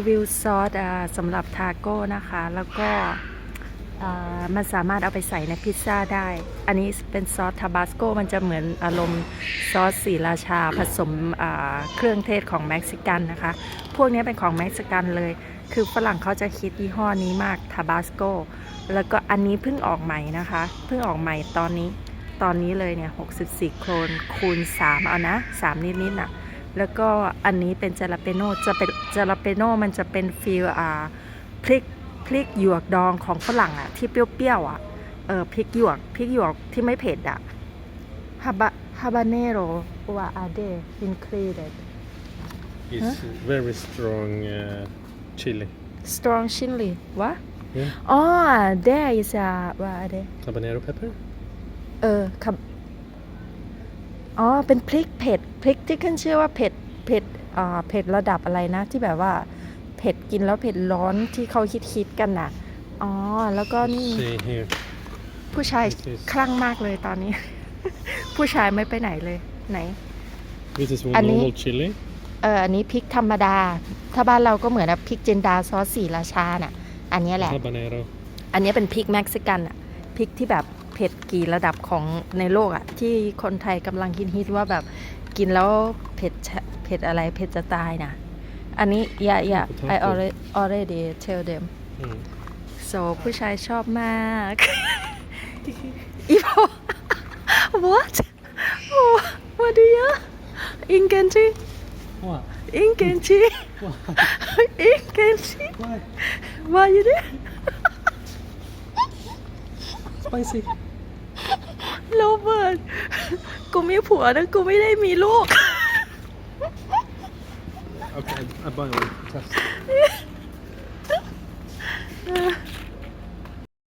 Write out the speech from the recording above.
รีวิวซอสสำหรับทาโก้นะคะ แล้วก็มันสามารถเอาไปใส่ในพิซซ่าได้ อันนี้เป็นซอสทาบาสโกมันจะเหมือนอารมณ์ซอสสีราชาผสมเครื่องเทศของเม็กซิกันนะคะ พวกนี้เป็นของเม็กซิกันเลย คือฝรั่งเขาจะคิดยี่ห้อนี้มากทาบาสโกแล้วก็อันนี้เพิ่งออกใหม่นะคะ เพิ่งออกใหม่ตอนนี้ ตอนนี้เลยเนี่ย 64 โครนคูณ 3 เอานะ 3 นิดๆน่ะ แล้วก็อันนี้เป็นจาลาเปโนจะเป็นจาลาเปโนมันจะเป็นฟิลอ่าพริกพริกหยวกดองของฝรั่งอะที่เปรี้ยวๆอะเออพริกหยวกพริกหยวกที่ไม่เผ็ดอะฮาบะฮาบาเนโรวาอาเดอินครีเด It's very strong uh, chili. strong chili วะ Yeah. อ๋อ there is a วาอาเด Habanero pepper. เออครับอ๋อ เป็นพริกเผ็ด พริกที่ขึ้นชื่อว่าเผ็ด เผ็ด อ่า เผ็ดระดับอะไรนะ ที่แบบว่า เผ็ดกินแล้วเผ็ดร้อนที่เขาคิดๆกันน่ะ อ๋อ แล้วก็นี่ See here. ผู้ชาย This is- คลั่งมากเลยตอนนี้ ผู้ชายไม่ไปไหนเลย ไหน This is one And normal he- chili. เอออันนี้พริกธรรมดา ถ้าบ้านเราก็เหมือนแบบพริกจินดาซอสสีราชาน่ะ อันเนี้ยแหละ Habanero. อันนี้เป็นพริกเม็กซิกันอะพริกที่แบบ เผ็ดกี่ระดับของในโลกอะที่คนไทยกำลังฮิตๆว่าแบบกินแล้วเผ็ดชะเผ็ดอะไรเผ็ดจะตายนะอันนี้ yeah yeah I already already tell them Mm. so ผู้ชายชอบมากอีพอ what Oh, what do you อิงเกนชี What? อิงเกนชี What? อิงเกนชี Why? why you there Spicy. โรเบิร์ตกูมีผัวนะกูไม่ได้มีลูก Okay, I buy one. Test.